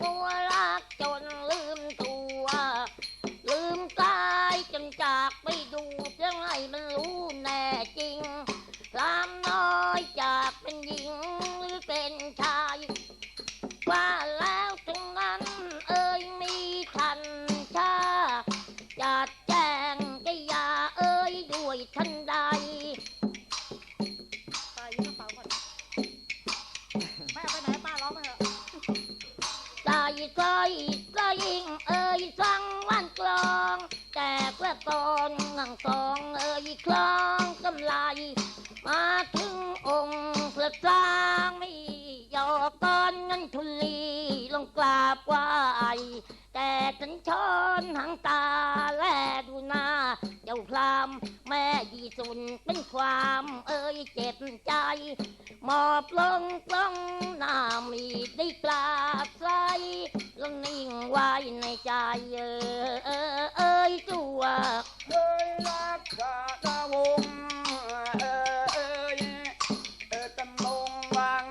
ก็ก ใจใจใจยิงเอ่ยสังวันกลอง แต่กระตอนงังสองเอ่ยคลองกำไลมาถึงองค์พระสร้างไม่ยอตอนเงินทุลีลงกราบไหวแต่ฉันชอนหางตาแลดูหน้าเจ้าพรามแม่ยีสุนเป็นความเอ่ยเจ็บใจ หมอบลงกล้องหน้ามีได้กราบใสแล้วนิ่งไว้ในใจเออเออเอ้ยตัวเคยรักษาตาวงเออเอยเออตำมงวัง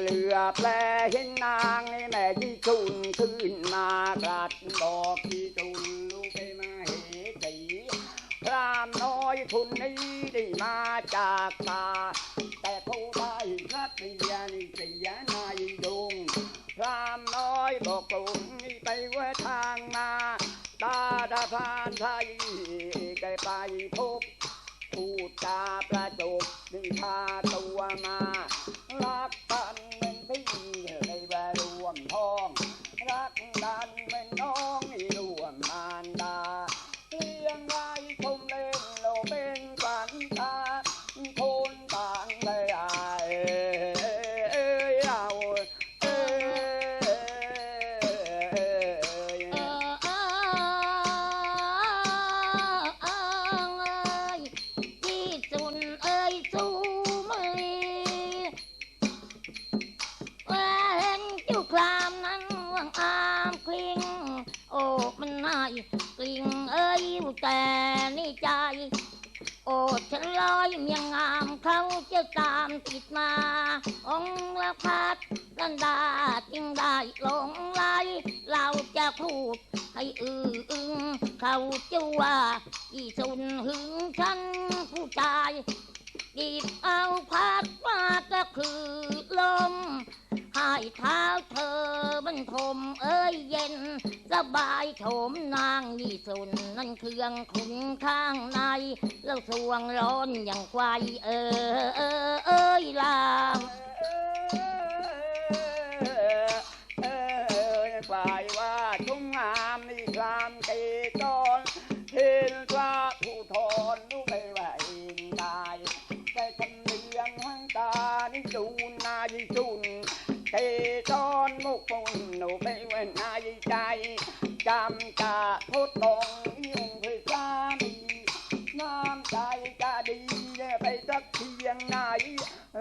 เหลือแปลเห็นนางแม่ที่จุนขึ้นมากรัดบอกที่จุนลูกไปมาเหตีพรามน้อยคนนี้ได้มาจากป่า แต่เขาได้นักเรียนเสียนายดงพรามน้อยบอกกลุ่มนี้ไปว่าทางมาตาดาพานไทยแกไปพบพูดจาประจบดึงพาตัวมารักกันเป็นพี่ในแวรวมท้อง รักกันเป็นน้องใโอ้ฉันลอยเมียงงามเขาจะตามติดมา องค์ละพัดกันดาจึงได้หลงไหลเราจะพูดให้อืออึงเขาจะว่าอีสุนหึงฉันผู้ชายกีบเอาพัดมาก็คือลม ให้เท้าเธอบรรทมเอ้ยเย็น สบายโถมนางยี่สุนนั่นเครื่องขุนข้างใน แล้วสวงร้อนอย่างควายเออเออเอ้ยลามเอ้ยฝ่ายว่าทุ่งงามนี่คลามเกจรเห็นพระผู้ทอนลูกไปไหวตายแต่คำเลี้ยงห้างตานี่จูน เกจรมุกปนหนูไปไหวนายใจจำจะทดลองยิ่งเพื่อสามีน้ำใจจะดีไปสักเพียงไหน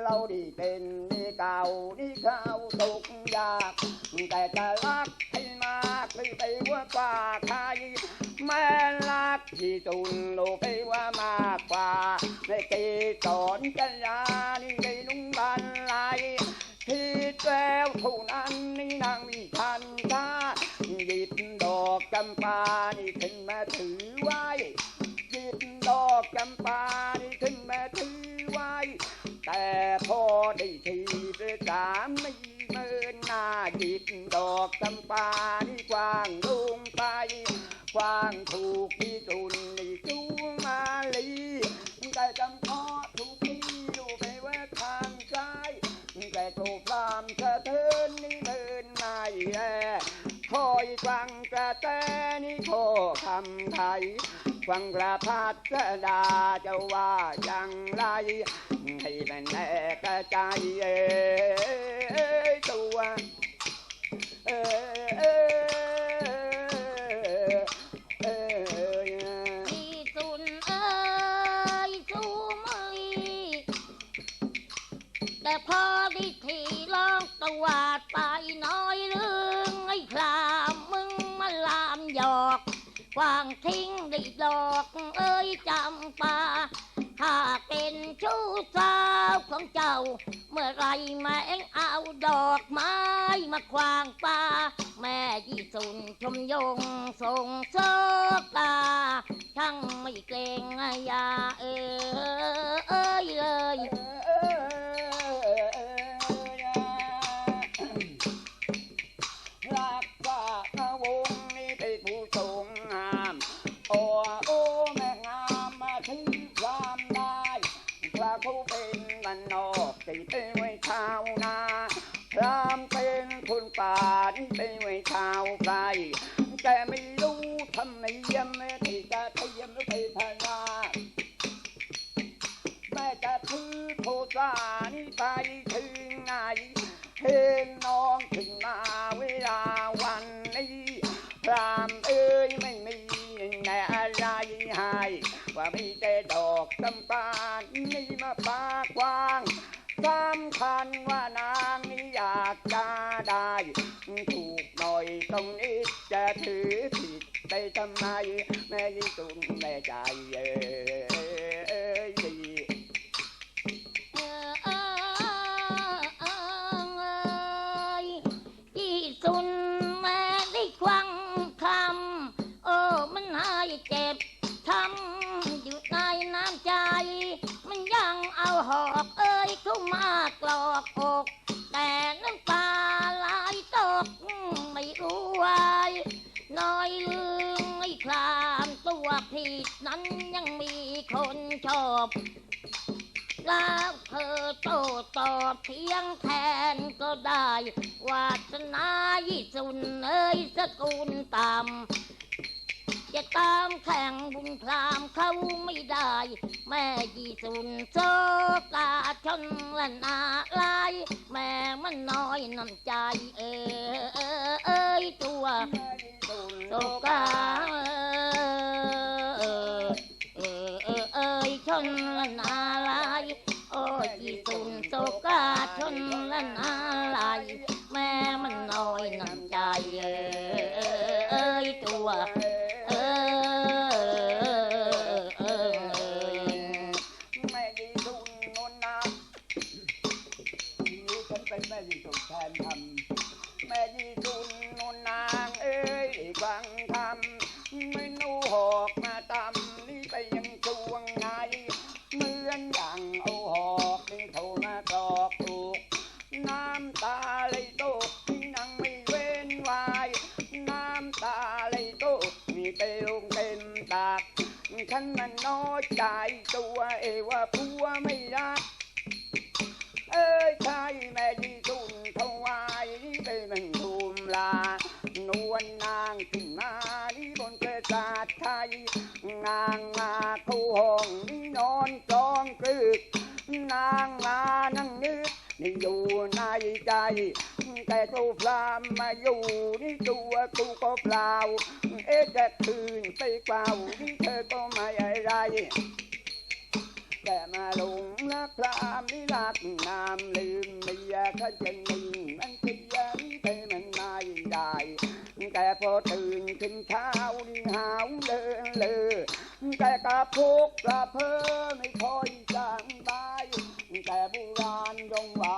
เราดีเป็นนี่เก่านี่ข้าวตกยากแต่จะรักให้มากเลยไปว่ากว่าใครแม่รักที่สุนโลไปว่ามากกว่าในเกสอนกัญญานี่ในนุ่งบันไล ที่แก้วเท่านั้นนี่นางมีทันตาหยิบดอกจำปานี่ขึ้นมาถือไว้หยิบดอกจำปานี่ขึ้นมาถือไว้ แต่พอได้ทีไปสามไม่เมินหน้าหยิบดอกจำปานี่กว้างลงไปกว้างถูกที่จุนนี่จูงมาลีแต่จำ คอยฟังกระแตนิโคคำไทย ฟังกระพัดสดาจะว่าอย่างไร ให้มันแน่กระใจเอ้ยตัวเอ้ยเอ้ วางทิ้งได้ดอกเอ้ยจำปาหากเป็นชู้สาวของเจ้า เมื่อไรแม่งเอาดอกไม้มาควางปาแม่ยี่สุนชมยงส่งโซกาทั้งไม่เกรงยาเออเอ้ย รามเอ้ยไม่มีในอะไรให้ว่ามีแต่ดอกจำปานี่มาปากว้างสำคัญว่านางนี่อยากจะได้ถูกหน่อยตรงนี้จะถือผิดไปทำไมแม่ยิ่งตุนแม่ใจเอ้ย บแล้วเธอโตตอบเพียงแทนก็ได้ วาสนายี่สุนเอ้ยสกุลต่ำจะตามแข่งบุญพรามเขาไม่ได้ แม่ยี่สุนโซกาชนละนาลายแม่มันน้อยน้ำใจเออเออเอ้ยตัวโซกา ชนละนาลายโอ้ยอีสุนโซกาชนละนาลายแม่มันน้อยน้ำใจเออเอ้ยตัว น้อยตัวเอว่าผัวไม่ ในใจ แต่ตัวพรามมาอยู่นี่ตัวกูก็เปล่า เอ๊ะจะคืนไปเปล่านี่เธอก็ไม่อะไรแต่มาลงรักพรามนี่รักนามลืมเมียข้าจะนิ่งมันเสียนี่ไปมันไม่ได้แต่พอตื่นขึ้นเช้านี่หาวเลอเลอแต่กระพุกกระเพอไม่ค่อยจางบายแต่โบราณยงว่า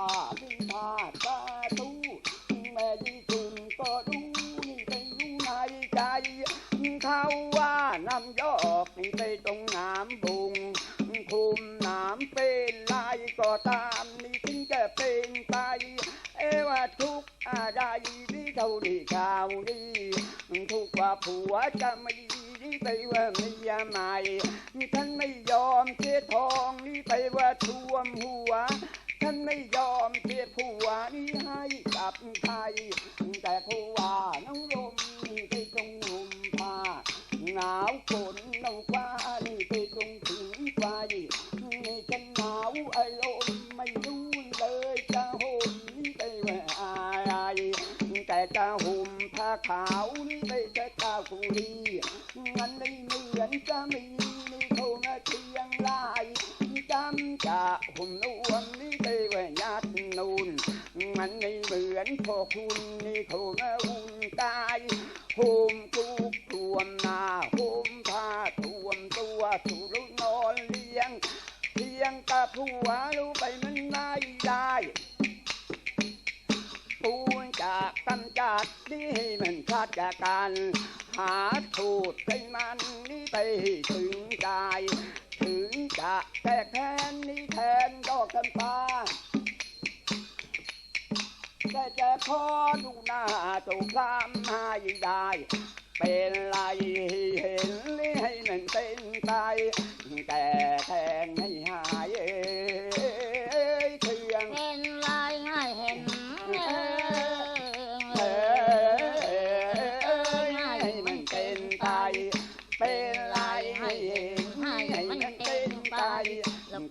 ตรงน้ำบุง คุมน้ำเป็นลายก็ตามนี่ถึงจะเป็นไป เอว่าทุกอะไรที่เท่านี้ข่าวนี้ทุกว่าผัวจะไม่ดีไปว่าเมียใหม่ฉันไม่ยอมเสียทองนี่ไปว่าท่วมหัวฉันไม่ยอมเสียผัวนี่ให้กับใครแต่ผัวน้องลมนี่ไปตรงหุมผ้าหนาวฝนน้องฟ้า ขาวนี่ไปจะก้าวกุลีมันไม่เหมือนจะมีนี่เขามาเทียงลายจำจะหุ่มนวมนี่ไปว่ายัดนูนมันไม่เหมือนพวกคุณนี่เขามาอุ่นกายโฮมทุกตวมหน้าห่มผ้าท่วมตัวถูรุนอนเลี้ยงเพียงกับผัวรู้ไป จัดนี่ให้มันชัดจากกัน หาถูดให้มันนี่ไปถึงใจ ถึงจะแตกแค้นนี่แทนดอกกันตาแต่จะขอดูหน้าตัวพรามให้ได้ เป็นไรเห็นนี่ให้มันเป็นไปแต่แทนให้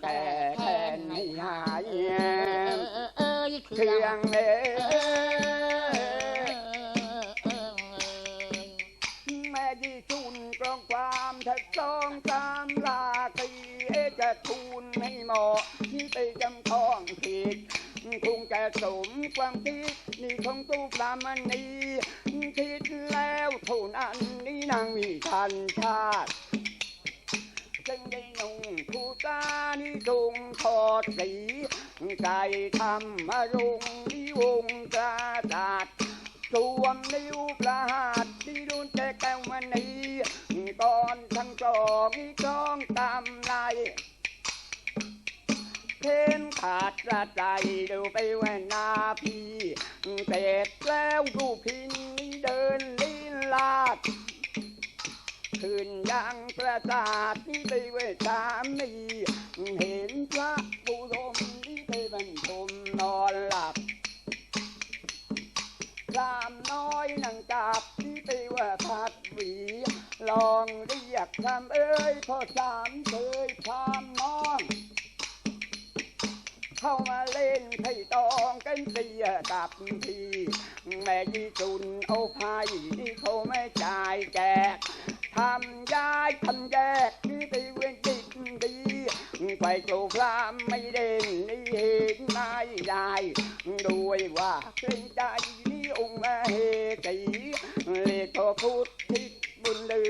แต่แทนให้หายเอ้ยเคเครื่องเอ้แม่ที่ทุนกรองความถ้าจองตามลากีจะทุนให้เหมาะที่ไปจำท้องผิดคงจะสมความคิดนี่ของตู้ปลามณีคิดแล้วเท่านั้นนี่นางมีทันชาติจึงได้นุ่งผู้ จุงทอดสีใจทำมารุงนิวงกระดาษสวมนิ้วประหัดที่รุนแจแก้วมันนี้ก่อนทั้งจอกนี่จ้องตามลายเพนขาดกระใจดูไปแว่นนาพี่เสร็จแล้วดูพินนี่เดินลีลาดคืนยังประสาทที่ไปเวสามี ลองเรียกคำเอ้ยพอสามเคยพามน้องเข้ามาเล่นไพ่ตองกันเสียกับทีแม่ยีจุนเอาไพ่ที่เขาไม่จ่ายแจกทำยายทำแยกที่ไปเว้นจิตดีไปโจพรามไม่เด่นนี่เห็นไม่ได้ด้วยว่าเกรงใจนี่องค์มาเฮตีเลขพระพุทธทิศ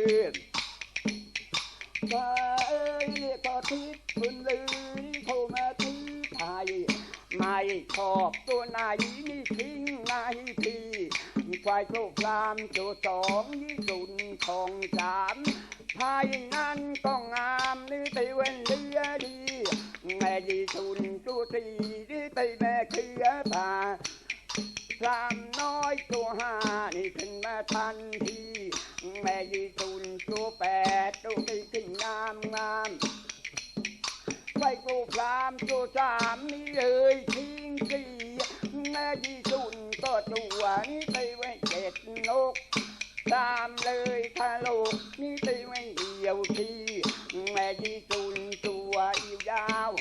บุญเลือว่าเอ้ยก็ทิศบุญลือนี่เข้ามาที่ไทยไม่ชอบตัวไหนนี่ทิ้งนายพี่ควายโครพรามโจสองยี่สุนทองสามภายนั้นก็งามนี่ไปเว้นเรือดีแม่ยี่สุนตัวสี่นี่ไปแม่เคลียผ่าพรามน้อยตัวห้านี่ขึ้นมาทันที แม่ยีสุนตัวแปดตัวไปขึ้นงามงามไปกูพรามตัวสามนี่เลยทิ้งสี่แม่ยีสุนก็ตัวนี่ไปไว้เจ็ดนกตามเลยทะลกนี่ไปไว้เดียวทีแม่ยีสุนตัวอีวยาว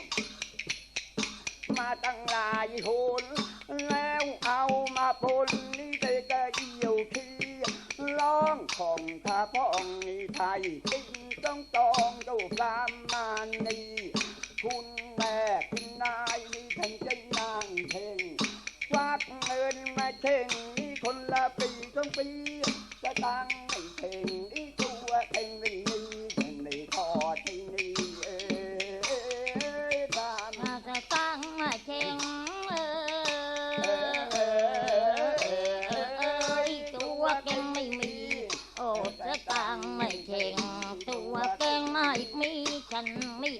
มาตั้งหลายหนแล้วเอามาปนนี่ได้กะเอี่ยวทีร้ องของข้าพ้องนี่ไทยกิงต้องตองดูพรามมานีคุณแม่คุณนายนี่ท่านจะนางเพ่งควักเงินมาเช่งนี่คนละปีสองปีจะตั้งไม่เพ่งนี่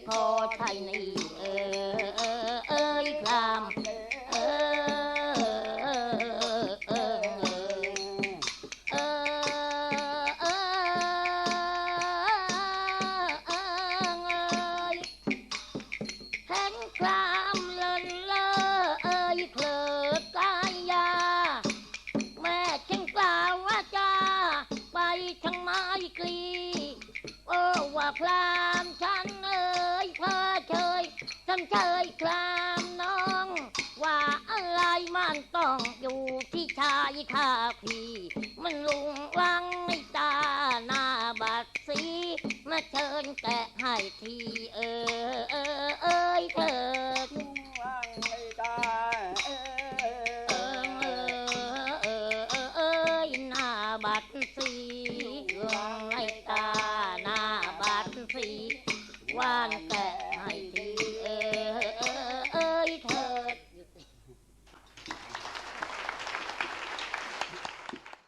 ไม่พ เชิญแกะให้ทีเออเออเอ้ยเออ